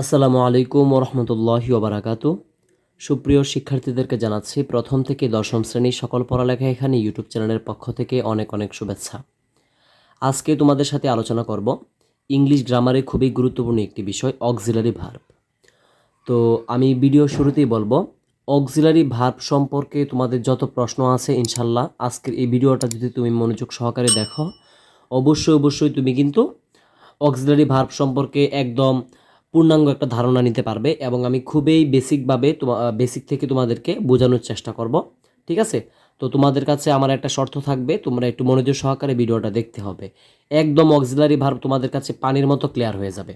আসসালামু আলাইকুম ওরহমতুল্লাহি ওবরাকাতু। সুপ্রিয় শিক্ষার্থীদেরকে জানাচ্ছি, প্রথম থেকে দশম শ্রেণির সকল পড়ালেখা এখানে ইউটিউব চ্যানেলের পক্ষ থেকে অনেক অনেক শুভেচ্ছা। আজকে তোমাদের সাথে আলোচনা করব ইংলিশ গ্রামারে খুবই গুরুত্বপূর্ণ একটি বিষয়, অক্সিলারি ভার্ব। তো আমি ভিডিও শুরুতেই বলব, অক্সিলারি ভার্ব সম্পর্কে তোমাদের যত প্রশ্ন আছে, ইনশাল্লাহ আজকের এই ভিডিওটা যদি তুমি মনোযোগ সহকারে দেখো, অবশ্যই অবশ্যই তুমি কিন্তু অক্সিলারি ভার্ব সম্পর্কে একদম পূর্ণাঙ্গ একটা ধারণা নিতে পারবে এবং আমি খুবই বেসিকভাবে তোমা বেসিক থেকে তোমাদেরকে বোঝানোর চেষ্টা করব, ঠিক আছে? তো তোমাদের কাছে আমার একটা শর্ত থাকবে, তোমরা একটু মনোযোগ সহকারে ভিডিওটা দেখতে হবে। একদম অক্সিলারি ভার্ব তোমাদের কাছে পানির মতো ক্লিয়ার হয়ে যাবে।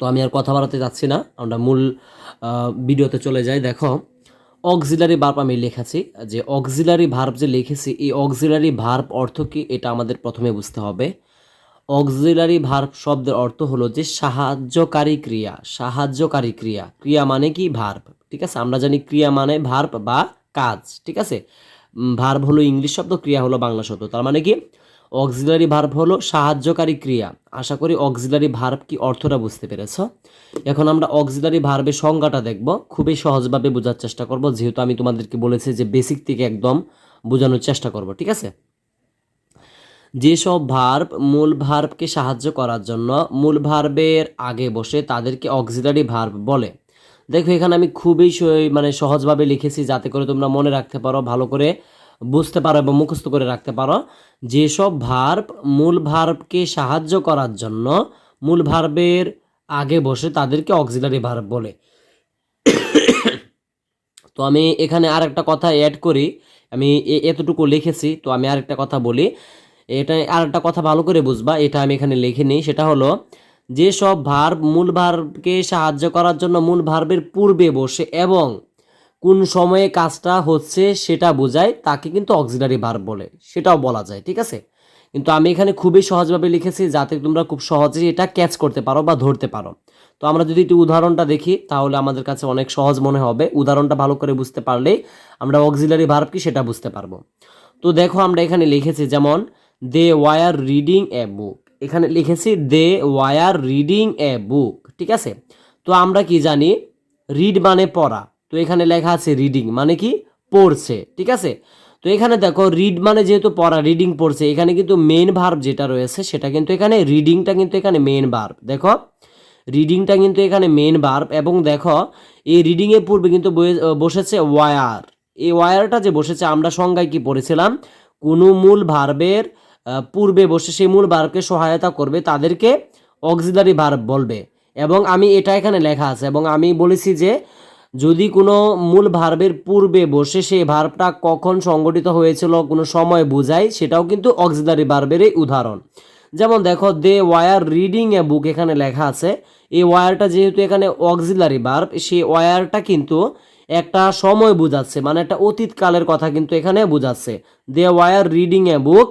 তো আমি আর কথা বাড়াতে যাচ্ছি না, আমরা মূল ভিডিওতে চলে যাই। দেখো অক্সিলারি ভার্ব আমি লিখেছি, যে অক্সিলারি ভার্ব যে লিখেছি, এই অক্সিলারি ভার্ব অর্থ কি? এটা আমাদের প্রথমে বুঝতে হবে। অক্সিলারি ভার্ব শব্দের অর্থ হলো যে সাহায্যকারী ক্রিয়া সাহায্যকারী ক্রিয়া। ক্রিয়া মানে কি? ভার্ব। ঠিক আছে? আমরা জানি ক্রিয়া মানে ভার্ব বা কাজ। ঠিক আছে? ভার্ব হলো ইংলিশ শব্দ, ক্রিয়া হলো বাংলা শব্দ। তার মানে কি? অক্সিলারি ভার্ব হলো সাহায্যকারী ক্রিয়া। আশা করি অক্সিলারি ভার্ব কি অর্থটা বুঝতে পেরেছ? এখন আমরা অক্সিলারি ভার্বের সংজ্ঞাটা দেখব। খুবই সহজভাবে বোঝার চেষ্টা করব, যেহেতু আমি তোমাদেরকে বলেছি যে বেসিক থেকে একদম বোঝানোর চেষ্টা করব। ঠিক আছে? যেসব ভার্ব মূল ভার্বকে সাহায্য করার জন্য মূল ভার্বের আগে বসে তাদেরকে অক্সিলারি ভার্ব বলে। দেখো, এখানে আমি খুবই মানে সহজভাবে লিখেছি যাতে করে তোমরা মনে রাখতে পারো, ভালো করে বুঝতে পারো এবং মুখস্থ করে রাখতে পারো। যেসব ভার্ব মূল ভার্বকে সাহায্য করার জন্য মূল ভার্বের আগে বসে তাদেরকে অক্সিলারি ভার্ব বলে। তো আমি এখানে আর একটা কথা অ্যাড করি। আমি এতটুকু লিখেছি। তো আমি আরেকটা কথা বলি। এটা আর একটা কথা ভালো করে বুঝবা, এটা আমি এখানে লিখে নিই, সেটা হলো যেসব ভার্ব মূল ভার্বকে সাহায্য করার জন্য মূল ভার্বের পূর্বে বসে এবং কোন সময়ে কাজটা হচ্ছে সেটা বোঝায়, তাকে কিন্তু অক্সিলারি ভার্ব বলে, সেটাও বলা যায়, ঠিক আছে? কিন্তু আমি এখানে খুবই সহজভাবে লিখেছি যাতে তোমরা খুব সহজেই এটা ক্যাচ করতে পারো বা ধরতে পারো। তো আমরা যদি একটু উদাহরণটা দেখি, তাহলে আমাদের কাছে অনেক সহজ মনে হবে, উদাহরণটা ভালো করে বুঝতে পারলেই আমরা অক্সিলারি ভার্ব কি সেটা বুঝতে পারব। তো দেখো আমরা এখানে লিখেছি যেমন দে ওয়ার রিডিং এ বুক। এখানে লিখেছি দে ওয়ার রিডিং এ বুক, ঠিক আছে? তো আমরা কি জানি? রিড মানে পড়া। তো এখানে লেখা আছে রিডিং মানে কি? পড়ছে, ঠিক আছে? তো এখানে দেখো, রিড মানে যেহেতু পড়া, রিডিং পড়ছে, এখানে কিন্তু মেন ভার্ব যেটা রয়েছে, সেটা কিন্তু এখানে, রিডিংটা কিন্তু এখানে মেন ভার্ব দেখো? রিডিংটা কিন্তু এখানে মেন ভার্ব এবং দেখো, এই রিডিংয়ের পূর্বে কিন্তু বসেছে ওয়ার এই ওয়ারটা যে বসেছে, আমরা সংজ্ঞায় কি পড়েছিলাম? কোনো মূল ভার্বের পূর্বে বসে সেই মূল ভার্বকে সহায়তা করবে, তাদেরকে অক্সিলারি ভার্ব বলবে। এবং আমি এটা এখানে লেখা আছে, এবং আমি বলেছি যে যদি কোনো মূল ভার্বের পূর্বে বসে সেই ভার্বটা কখন সংগঠিত হয়েছিল, কোনো সময় বোঝায়, সেটাও কিন্তু অক্সিলারি ভার্বেরই উদাহরণ। যেমন দেখো দে ওয়ার রিডিং এ বুক এখানে লেখা আছে। এই ওয়ারটা যেহেতু এখানে অক্সিলারি ভার্ব সেই ওয়ারটা কিন্তু একটা সময় বোঝাচ্ছে মানে একটা অতীতকালের কথা কিন্তু এখানে বোঝাচ্ছে। দে ওয়ার রিডিং এ বুক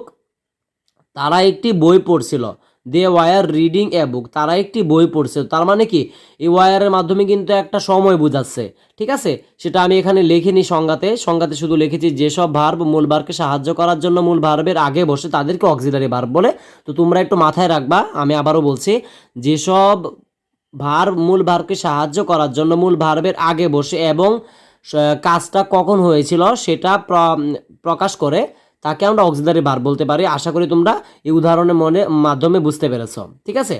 তারা একটি বই পড়ছিল। দে ওয়ার রিডিং এ বুক তারা একটি বই পড়ছিল। তার মানে কি? এই ওয়ারের মাধ্যমে কিন্তু একটা সময় বোঝাচ্ছে। ঠিক আছে? সেটা আমি এখানে লিখিনি সংজ্ঞাতে। সংজ্ঞাতে শুধু লিখেছি যেসব ভার্ব মূল ভার্বকে সাহায্য করার জন্য মূল ভার্বের আগে বসে তাদেরকে অক্সিলারি ভার্ব বলে। তো তোমরা একটু মাথায় রাখবা, আমি আবারও বলছি, যেসব ভার্ব মূল ভার্বকে সাহায্য করার জন্য মূল ভার্বের আগে বসে এবং কাজটা কখন হয়েছিল সেটা প্রকাশ করে তাকে আমরা অক্সিলারি ভার্ব বলতে পারি। আশা করি তোমরা এই উদাহরণের মনে, মাধ্যমে বুঝতে পেরেছ। ঠিক আছে?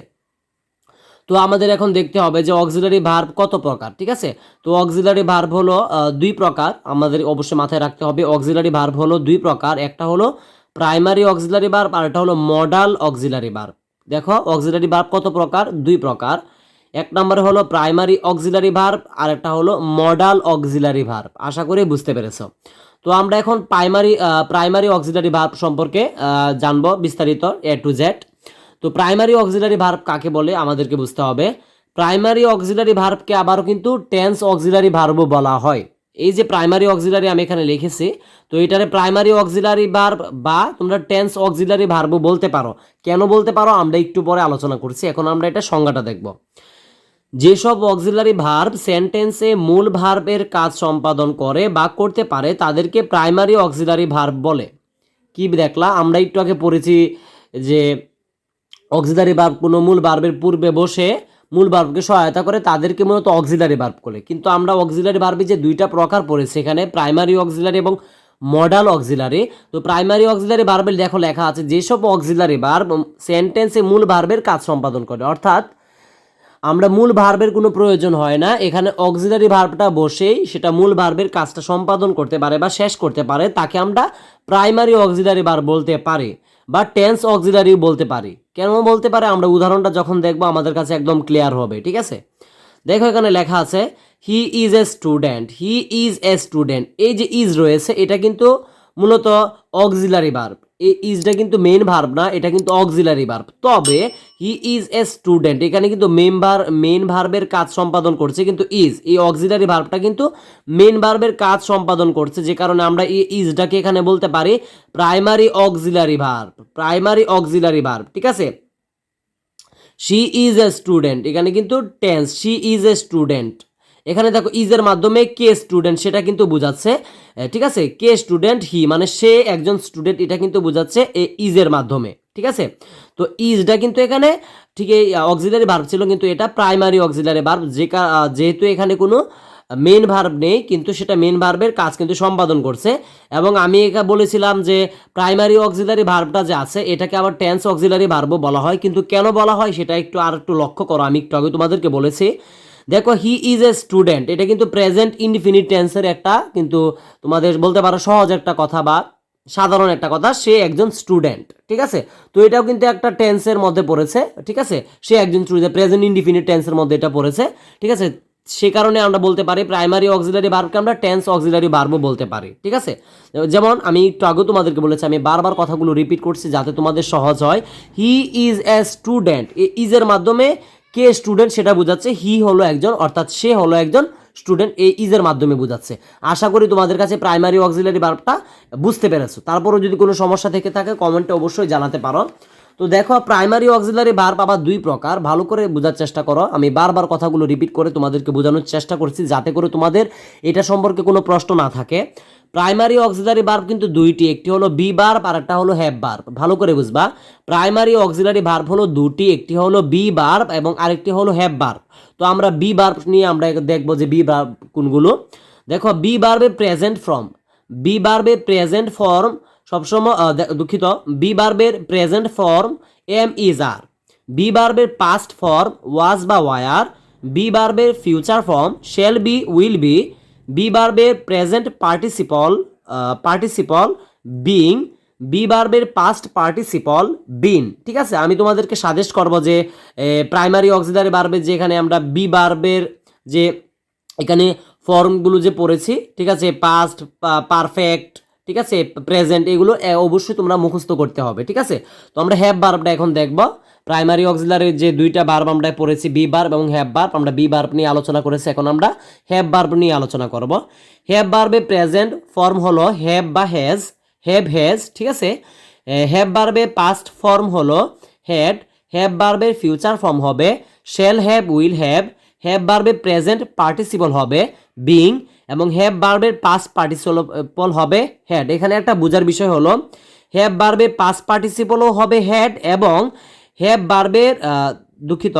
তো আমাদের এখন দেখতে হবে যে অক্সিলারি ভার্ব কত প্রকার, ঠিক আছে? তো অক্সিলারি ভার্ব হলো দুই প্রকার। আমাদের অবশ্যই মাথায় রাখতে হবে, অক্সিলারি ভার্ব হলো দুই প্রকার। একটা হলো প্রাইমারি অক্সিলারি ভার্ব আর একটা হলো মডাল অক্সিলারি ভার্ব দেখো, অক্সিলারি ভার্ব কত প্রকার? দুই প্রকার। এক নম্বরে হলো প্রাইমারি অক্সিলারি ভার্ব আর একটা হলো মডাল অক্সিলারি ভার্ব আশা করি বুঝতে পেরেছ। তো আমরা এখন প্রাইমারি প্রাইমারি অক্সিলারি ভার্ব সম্পর্কে জানব বিস্তারিত এ টু জেড তো প্রাইমারি অক্সিলারি ভার্ব কাকে বলে আমাদেরকে বুঝতে হবে। প্রাইমারি অক্সিলারি ভার্বকে আবারও কিন্তু টেন্স অক্সিলারি ভার্বও বলা হয়। এই যে প্রাইমারি অক্সিলারি আমি এখানে লিখেছি, তো এটারে প্রাইমারি অক্সিলারি ভার্ব বা তোমরা টেন্স অক্সিলারি ভার্বও বলতে পারো। কেন বলতে পারো? আমরা একটু পরে আলোচনা করছি। এখন আমরা এটা সংজ্ঞাটা দেখব। যেসব অক্সিলারি ভার্ব সেন্টেন্সে মূল ভার্বের কাজ সম্পাদন করে বা করতে পারে, তাদেরকে প্রাইমারি অক্সিলারি ভার্ব বলে। কি দেখলা? আমরা একটু আগে পড়েছি যে অক্সিলারি ভার্ব কোনো মূল ভার্বের পূর্বে বসে মূল ভার্বকে সহায়তা করে, তাদেরকে মূলত অক্সিলারি ভার্ব বলে। কিন্তু আমরা অক্সিলারি ভার্বে যে দুইটা প্রকার পড়েছি এখানে প্রাইমারি অক্সিলারি এবং মডাল অক্সিলারি তো প্রাইমারি অক্সিলারি ভার্বে দেখো লেখা আছে, যেসব অক্সিলারি ভার্ব সেন্টেন্সে মূল ভার্বের কাজ সম্পাদন করে, অর্থাৎ আমরা মূল ভার্বের কোনো প্রয়োজন হয় না। এখানে অক্সিলারি ভার্বটা বসেই সেটা মূল ভার্বের কাজটা সম্পাদন করতে পারে বা শেষ করতে পারে, তাকে আমরা প্রাইমারি অক্সিলারি ভার্ব বলতে পারি বা টেন্স অক্সিলারি বলতে পারি। কেন বলতে পারে? আমরা উদাহরণটা যখন দেখব, আমাদের কাছে একদম ক্লিয়ার হবে, ঠিক আছে? দেখো এখানে লেখা আছে he is a student he is a student এই যে ইজ রয়েছে, এটা কিন্তু মূলত অক্সিলারি ভার্ব এই ইজটা কিন্তু মেন ভার্ব না, এটা কিন্তু অক্সিলারি ভার্ব তবে হি ইজ এ স্টুডেন্ট এখানে কিন্তু মেন মেম্বার মেন ভার্বের কাজ সম্পাদন করছে কিন্তু ইজ এই অক্সিলারি ভার্বটা কিন্তু মেন ভার্বের কাজ সম্পাদন করছে, যে কারণে আমরা এই ইজটাকে এখানে বলতে পারি primary auxiliary verb primary auxiliary verb ঠিক আছে? শি ইজ এ স্টুডেন্ট এখানে কিন্তু tense she is a student এখানে দেখো ইজের মাধ্যমে কে স্টুডেন্ট সেটা কিন্তু বোঝাচ্ছে ঠিক আছে? কে স্টুডেন্ট হি মানে সে একজন স্টুডেন্ট এটা কিন্তু বোঝাচ্ছে এ ইজের মাধ্যমে, ঠিক আছে? তো ইজটা কিন্তু এখানে, ঠিক এই অক্সিলারি ভার্ব ছিল কিন্তু এটা প্রাইমারি অক্সিলারি ভার্ব যে যেহেতু এখানে কোনো মেন ভার্ব নেই, কিন্তু সেটা মেন ভার্বের কাজ কিন্তু সম্পাদন করছে। এবং আমি এটা বলেছিলাম যে প্রাইমারি অক্সিলারি ভার্বটা যে আছে, এটাকে আবার টেন্স অক্সিলারি ভার্বও বলা হয়, কিন্তু কেন বলা হয় সেটা একটু আর একটু লক্ষ্য করো, আমি একটু আগে তোমাদেরকে বলেছি। দেখো হি ইজ এ স্টুডেন্ট এটা কিন্তু প্রেজেন্ট ইনডিফিনিট টেন্সের একটা কিন্তু তোমাদের বলতে পারো সহজ একটা কথা বা সাধারণ একটা কথা, সে একজন স্টুডেন্ট ঠিক আছে? তো এটাও কিন্তু একটা টেন্সের মধ্যে পড়েছে, ঠিক আছে? সে একজন স্টুডেন্ট প্রেজেন্ট ইনডিফিনিট টেন্সের মধ্যে এটা পড়েছে, ঠিক আছে? সে কারণে আমরা বলতে পারি প্রাইমারি অক্সিলারি ভার্বকে আমরা টেন্স অক্সিলারি ভার্বও বলতে পারি, ঠিক আছে? যেমন আমি একটু আগেও তোমাদেরকে বলেছি, আমি বারবার কথাগুলো রিপিট করছি যাতে তোমাদের সহজ হয়। হি ইজ এ স্টুডেন্ট ইজের মাধ্যমে কে স্টুডেন্ট সেটা বোঝাচ্ছে হি হলো একজন, অর্থাৎ সে হলো একজন স্টুডেন্ট এই ইজের মাধ্যমে বোঝাচ্ছে। আশা করি তোমাদের কাছে প্রাইমারি অক্সিলারি ভার্বটা বুঝতে পেরেছ। তারপরও যদি কোনো সমস্যা থেকে থাকে কমেন্টে অবশ্যই জানাতে পারো। তো দেখো প্রাইমারি অক্সিলারি ভার্ব আবার দুই প্রকার। ভালো করে বোঝার চেষ্টা করো। আমি বারবার কথাগুলো রিপিট করে তোমাদেরকে বোঝানোর চেষ্টা করছি, যাতে করে তোমাদের এটা সম্পর্কে কোনো প্রশ্ন না থাকে। প্রাইমারি অক্সিলারি ভার্ব কিন্তু দুইটি, একটি হলো বি ভার্ব আর একটা হলো হ্যাভ ভার্ব। ভালো করে বুঝবা। প্রাইমারি অক্সিলারি ভার্ব হলো দুটি, একটি হলো বি ভার্ব এবং আরেকটি হলো হ্যাভ ভার্ব। তো আমরা বি ভার্ব নিয়ে আমরা দেখব যে বি ভার্ব কোনগুলো। দেখো, বি ভার্বে প্রেজেন্ট ফর্ম। বি ভার্বে প্রেজেন্ট ফর্ম সবসময় দুঃখিত। বি ভার্বের present form am is are. Be ভার্বের পাস্ট ফর্ম ওয়াজ বা ওয়ার। বি ভার্বের future form shall be, will be. Be বার্বের present participle participle being be বার্বের past participle been ঠিক আছে? আমি তোমাদেরকে সাজেস্ট করব যে প্রাইমারি অক্সিলারি ভার্বের যে এখানে আমরা বি বার্বের যে এখানে ফর্মগুলো যে পড়েছি, ঠিক আছে? পাস্ট পারফেক্ট ঠিক আছে? প্রেজেন্ট এগুলো অবশ্যই তোমরা মুখস্থ করতে হবে, ঠিক আছে? তো আমরা হ্যাভ বার্বটা এখন দেখব। প্রাইমারি অক্সিলারির যে দুইটা বার্ব আমরা পড়েছি বি বার্ব এবং হ্যাপ বার্ব আমরা বি বার্ব নিয়ে আলোচনা করেছি, এখন আমরা হ্যাভ বার্ব নিয়ে আলোচনা করব। হ্যাভ বার্বে প্রেজেন্ট ফর্ম হলো হ্যাভ বা হ্যাজ হ্যাভ হ্যাজ ঠিক আছে? হ্যাভ বার্বে পাস্ট ফর্ম হলো হ্যাড হ্যাভ বার্বের ফিউচার ফর্ম হবে shall have will have have বার্বের present participle হবে বিং এবং হ্যাভ বার্বের পাস্ট পার্টিসিপল হবে হ্যাড এখানে একটা বোঝার বিষয় হলো হ্যাভ বার্বের পাস্ট পার্টিসিপলও হবে হ্যাড এবং হ্যাভ বার্বের দুঃখিত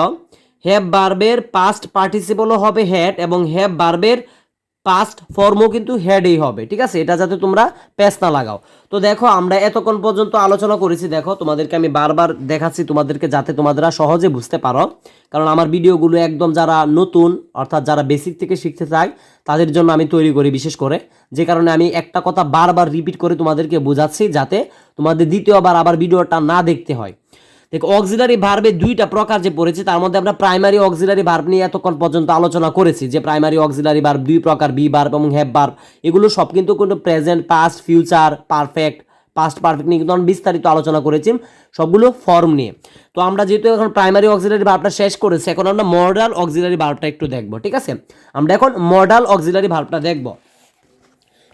হ্যাভ বার্বের পাস্ট পার্টিসিপলও হবে হ্যাড এবং হ্যাভ বার্বের পাস্ট ফর্মও কিন্তু হেডেই হবে, ঠিক আছে? এটা যাতে তোমরা প্যাচ না লাগাও। তো দেখো, আমরা এতক্ষণ পর্যন্ত আলোচনা করেছি, দেখো, তোমাদেরকে আমি বারবার দেখাচ্ছি, তোমাদেরকে যাতে তোমাদেরা সহজে বুঝতে পারো। কারণ আমার ভিডিওগুলো একদম যারা নতুন, অর্থাৎ যারা বেসিক থেকে শিখতে চায়, তাদের জন্য আমি তৈরি করি বিশেষ করে। যে কারণে আমি একটা কথা বারবার রিপিট করে তোমাদেরকে বোঝাচ্ছি, যাতে তোমাদের দ্বিতীয়বার আবার ভিডিওটা না দেখতে হয়। দেখো অক্সিলারি ভার্বের দুইটা প্রকার যে পড়েছে, তার মধ্যে আমরা প্রাইমারি অক্সিলারি ভার্ব নিয়ে এতক্ষণ পর্যন্ত আলোচনা করেছি, যে প্রাইমারি অক্সিলারি ভার্ব দুই প্রকার বি ভার্ব এবং হ্যাভ ভার্ব এগুলো সব কিন্তু কোনো present past future perfect past perfect নিয়ে কিন্তু আমরা বিস্তারিত আলোচনা করেছি, সবগুলো ফর্ম নিয়ে। তো আমরা যেহেতু এখন প্রাইমারি অক্সিলারি ভার্বটা শেষ করেছি, এখন আমরা মডাল অক্সিলারি ভার্বটা একটু দেখব, ঠিক আছে? আমরা এখন মডাল অক্সিলারি ভার্বটা দেখব।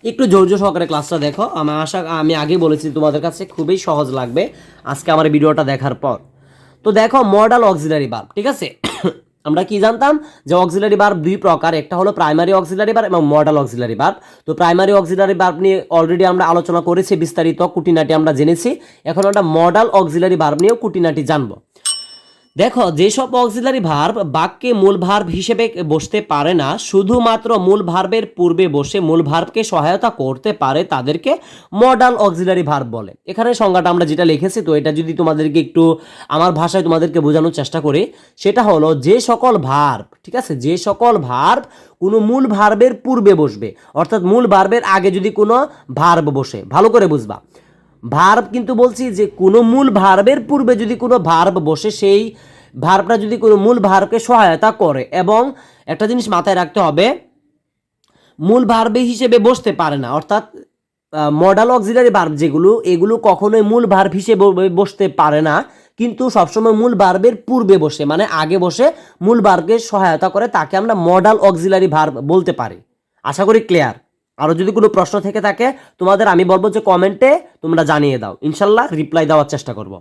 একটু ধৈর্য সহকারে ক্লাসটা দেখো। আমার আশা, আমি আগে বলেছি তোমাদের কাছে খুবই সহজ লাগবে আজকে আমার ভিডিওটা দেখার পর। তো দেখো মডাল অক্সিলারি বার্ব ঠিক আছে? আমরা কি জানতাম? যে অক্সিলারি বার্ব দুই প্রকার, একটা হলো প্রাইমারি অক্সিলারি বার্ব এবং মডাল অক্সিলারি বার্ব তো প্রাইমারি অক্সিলারি বার্ব নিয়ে অলরেডি আমরা আলোচনা করেছি, বিস্তারিত কুটিনাটি আমরা জেনেছি। এখন আমরা মডাল অক্সিলারি বার্ব নিয়েও কুটিনাটি জানব। দেখো, যেসব অক্সিলারি ভার্ব বাক্যে মূল ভার্ব হিসেবে বসতে পারে না, শুধুমাত্র মূল ভার্বের পূর্বে বসে মূল ভার্বকে সহায়তা করতে পারে তাদেরকে মডাল অক্সিলারি ভার্ব বলে। এখানে সংজ্ঞাটা আমরা যেটা লিখেছি, তো এটা যদি তোমাদেরকে একটু আমার ভাষায় তোমাদেরকে বোঝানোর চেষ্টা করি, সেটা হলো যে সকল ভার্ব ঠিক আছে? যে সকল ভার্ব কোনো মূল ভার্বের পূর্বে বসবে, অর্থাৎ মূল ভার্বের আগে যদি কোনো ভার্ব বসে, ভালো করে বুঝবা। ভার্ব কিন্তু বলছি যে কোনো মূল ভার্বের পূর্বে যদি কোনো ভার্ব বসে, সেই ভার্বটা যদি কোনো মূল ভার্বকে সহায়তা করে এবং একটা জিনিস মাথায় রাখতে হবে, মূল ভার্বে হিসেবে বসতে পারে না। অর্থাৎ মডাল অক্সিলারি ভার্ব যেগুলো, এগুলো কখনোই মূল ভার্ব হিসেবে বসতে পারে না। কিন্তু সবসময় মূল ভার্বের পূর্বে বসে মানে আগে বসে মূল ভার্বকে সহায়তা করে, তাকে আমরা মডাল অক্সিলারি ভার্ব বলতে পারি। আশা করি ক্লিয়ার আরও যদি কোনো প্রশ্ন থেকে থাকে, তোমাদের আমি বলব যে কমেন্টে তোমরা জানিয়ে দাও। ইনশাল্লাহ রিপ্লাই দেওয়ার চেষ্টা করব।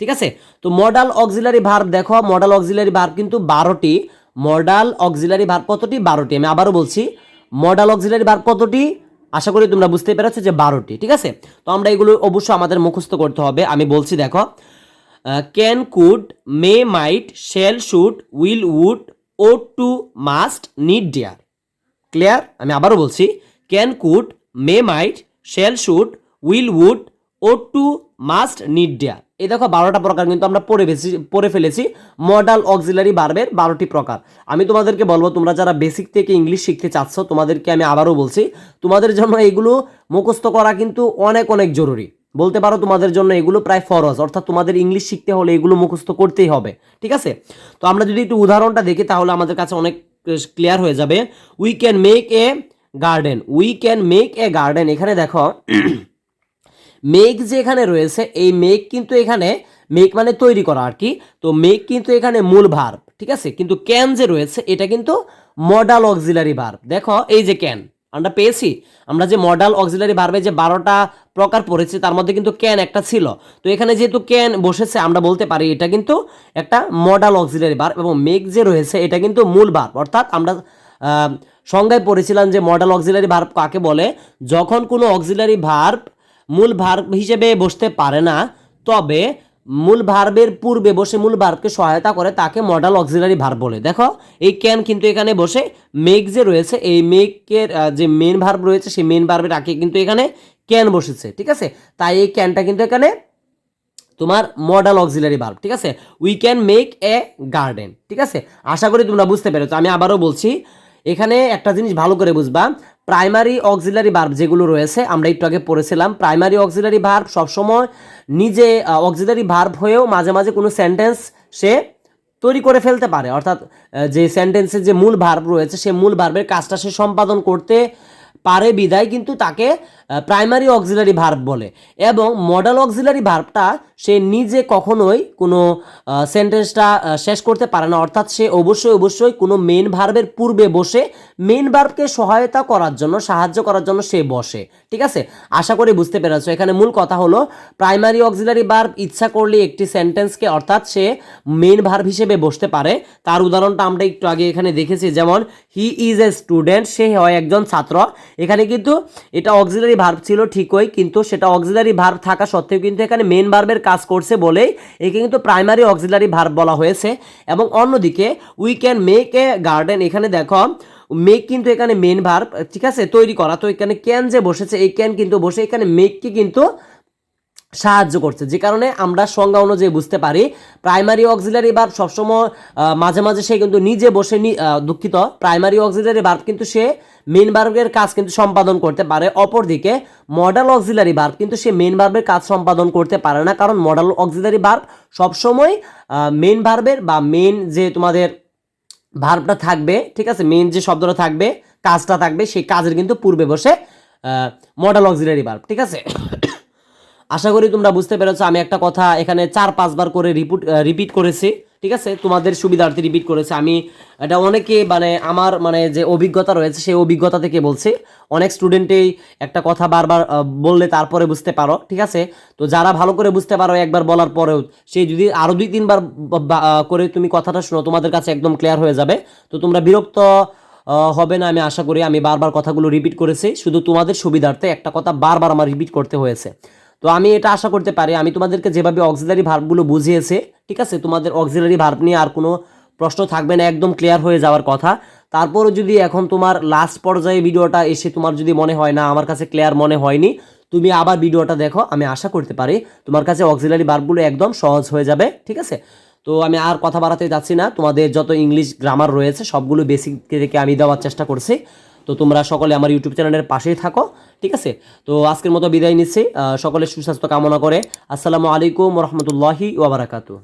ঠিক আছে? তো মডাল অক্সিলারি ভার্ব দেখো মডাল অক্সিলারি ভার্ব কিন্তু বারোটি। মডাল অক্সিলারি ভার্ব কতটি? বারোটি। আমি আবারও বলছি মডাল অক্সিলারি ভার্ব কতটি? আশা করি তোমরা বুঝতে পেরেছ যে বারোটি। ঠিক আছে? তো আমরা এগুলো অবশ্যই আমাদের মুখস্থ করতে হবে। আমি বলছি দেখো can could may might shall should will would ought to must need dare clear আমি আবারও বলছি can could may might, shall should, will would, ought to must need dare এই দেখো বারোটা প্রকার কিন্তু আমরা পড়ে ফেলেছি পড়ে ফেলেছি। মডাল অক্সিলারি ভার্বের বারোটি প্রকার। আমি তোমাদেরকে বলব, তোমরা যারা বেসিক থেকে ইংলিশ শিখতে চাচ্ছ, তোমাদেরকে আমি আবারও বলছি, তোমাদের জন্য এগুলো মুখস্থ করা কিন্তু অনেক অনেক জরুরি। বলতে পারো তোমাদের জন্য এগুলো প্রায় ফরজ, অর্থাৎ তোমাদের ইংলিশ শিখতে হলে এগুলো মুখস্থ করতেই হবে, ঠিক আছে? তো আমরা যদি একটু উদাহরণটা দেখি, তাহলে আমাদের কাছে অনেক ক্লিয়ার হয়ে যাবে। We can make a garden we can make a garden এখানে দেখো মেক যে এখানে রয়েছে, এই মেক কিন্তু এখানে মেক মানে তৈরি করা আর কি। তো মেক কিন্তু এখানে মূল ভার্ব ঠিক আছে? কিন্তু ক্যান যে রয়েছে, এটা কিন্তু মডাল অক্সিলারি ভার্ব দেখো, এই যে ক্যান আমরা পেয়েছি? আমরা যে মডাল অক্সিলারি ভার্বে যে বারোটা প্রকার পড়েছি, তার মধ্যে কিন্তু ক্যান একটা ছিল। তো এখানে যেহেতু ক্যান বসেছে, আমরা বলতে পারি এটা কিন্তু একটা মডাল অক্সিলারি ভার্ব এবং মেক যে রয়েছে, এটা কিন্তু মূল ভার্ব অর্থাৎ আমরা সংজ্ঞায় পড়েছিলাম যে মডাল অক্সিলারি ভার্ব কাকে বলে? যখন কোনো অক্সিলারি ভার্ব মূল ভার্ব হিসেবে বসতে পারে না, তবে মূল ভার্বের পূর্বে বসে মূল ভার্বকে সহায়তা করে তাকে মডাল অক্সিলারি ভার্ব বলে। দেখো, এই ক্যান কিন্তু এখানে বসে মেক যে রয়েছে, এই মেকের যে মেন ভার্ব রয়েছে, সেই মেন ভার্বের আগে কিন্তু এখানে ক্যান বসেছে, ঠিক আছে? তাই এই ক্যানটা কিন্তু এখানে তোমার মডাল অক্সিলারি ভার্ব ঠিক আছে? We can make a garden ঠিক আছে? আশা করি তোমরা বুঝতে পেরেছ। আমি আবারও বলছি এখানে একটা জিনিস ভালো করে বুঝবা প্রাইমারি অক্সিলারি ভার্ব যেগুলো রয়েছে, আমরা একটু আগে পড়েছিলাম প্রাইমারি অক্সিলারি ভার্ব সবসময় নিজে অক্সিলারি ভার্ব হয়েও মাঝে মাঝে কোনো সেন্টেন্স সে তৈরি করে ফেলতে পারে। অর্থাৎ যে সেন্টেন্সের যে মূল ভার্ব রয়েছে, সে মূল ভার্বের কাজটা সে সম্পাদন করতে পারে বিদায়, কিন্তু তাকে প্রাইমারি অক্সিলারি ভার্ব বলে। এবং মডাল অক্সিলারি ভার্বটা সে নিজে কখনোই কোনো সেন্টেন্সটা শেষ করতে পারে না। অর্থাৎ সে অবশ্যই অবশ্যই কোনো মেন ভার্বের পূর্বে বসে মেন ভার্বকে সহায়তা করার জন্য, সাহায্য করার জন্য সে বসে। ঠিক আছে? আশা করি বুঝতে পেরেছ। এখানে মূল কথা হলো প্রাইমারি অক্সিলারি ভার্ব ইচ্ছা করলে একটি সেন্টেন্সকে অর্থাৎ সে মেন ভার্ব হিসেবে বসতে পারে। তার উদাহরণটা আমরা একটু আগে এখানে দেখেছি, যেমন হি ইজ এ স্টুডেন্ট সে হয় একজন ছাত্র। এখানে কিন্তু এটা অক্সিলারি ভার্ব ছিল ঠিকই, কিন্তু সেটা অক্সিলারি ভার্ব থাকা সত্ত্বেও কিন্তু এখানে মেন ভার্বের কাজ করছে বলেই একে কিন্তু প্রাইমারি অক্সিলারি ভার্ব বলা হয়েছে। এবং অন্যদিকে we can make a garden এখানে দেখো মেক কিন্তু এখানে মেন ভার্ব ঠিক আছে, তৈরি করা। তো এখানে ক্যান যে বসেছে, এই ক্যান কিন্তু বসে এখানে মেককে কিন্তু সাহায্য করছে। যে কারণে আমরা সংজ্ঞা অনুযায়ী বুঝতে পারি প্রাইমারি অক্সিলারি ভার্ব সবসময় মাঝে মাঝে সে কিন্তু নিজে বসে দুঃখিত। প্রাইমারি অক্সিলারি ভার্ব কিন্তু সে মেন ভার্বের কাজ কিন্তু সম্পাদন করতে পারে। অপরদিকে মডাল অক্সিলারি ভার্ব কিন্তু সে মেন ভার্বের কাজ সম্পাদন করতে পারে না। কারণ মডাল অক্সিলারি ভার্ব সবসময় মেন ভার্বের বা মেন যে তোমাদের ভার্বটা থাকবে, ঠিক আছে? মেন যে শব্দটা থাকবে, কাজটা থাকবে, সেই কাজের কিন্তু পূর্বে বসে মডাল অক্সিলারি ভার্ব ঠিক আছে? আশা করি তোমরা বুঝতে পেরেছ, আমি একটা কথা এখানে চার, পাঁচবার করে রিপিট রিপিট করেছি, ঠিক আছে? তোমাদের সুবিধার্থে রিপিট করেছে। আমি এটা অনেকে মানে আমার মানে যে অভিজ্ঞতা রয়েছে, সেই অভিজ্ঞতা থেকে বলছি। অনেক স্টুডেন্টেই একটা কথা বারবার বললে তারপরে বুঝতে পারো, ঠিক আছে? তো যারা ভালো করে বুঝতে পারো একবার বলার পরেও, সেই যদি আরও দুই, তিনবার করে তুমি কথাটা শোনো, তোমাদের কাছে একদম ক্লিয়ার হয়ে যাবে। তো তোমরা বিরক্ত হবে না, আমি আশা করি আমি বারবার কথাগুলো রিপিট করেছি। শুধু তোমাদের সুবিধার্থে একটা কথা বারবার আমার রিপিট করতে হয়েছে। তো আমি এটা আশা করতে পারি। আমি তোমাদেরকে যেভাবে অক্সিলারি ভার্বগুলো বুঝিয়েছি, ঠিক আছে? তোমাদের অক্সিলারি ভার্ব নিয়ে আর কোনো প্রশ্ন থাকবে না, একদম ক্লিয়ার হয়ে যাওয়ার কথা। তারপরও যদি এখন তোমার লাস্ট পর্যায়ে ভিডিওটা এসে তোমার যদি মনে হয়, না, আমার কাছে ক্লিয়ার মনে হয়নি, তুমি আবার ভিডিওটা দেখো, আমি আশা করতে পারি তোমার কাছে অক্সিলারি ভার্বগুলো একদম সহজ হয়ে যাবে, ঠিক আছে? তো আমি আর কথা বাড়াতে যাচ্ছি না, তোমাদের যত ইংলিশ গ্রামার রয়েছে, সবগুলো বেসিক থেকে আমি দেওয়ার চেষ্টা করছি। তো তোমরা সকলে আমার ইউটিউব চ্যানেলের পাশেই থাকো, ঠিক আছে? তো আজকের মতো বিদায় নিচ্ছি সকলের সুস্বাস্থ্য কামনা করে। আসসালামু আলাইকুম রহমতুল্লাহি ওবরাকাতু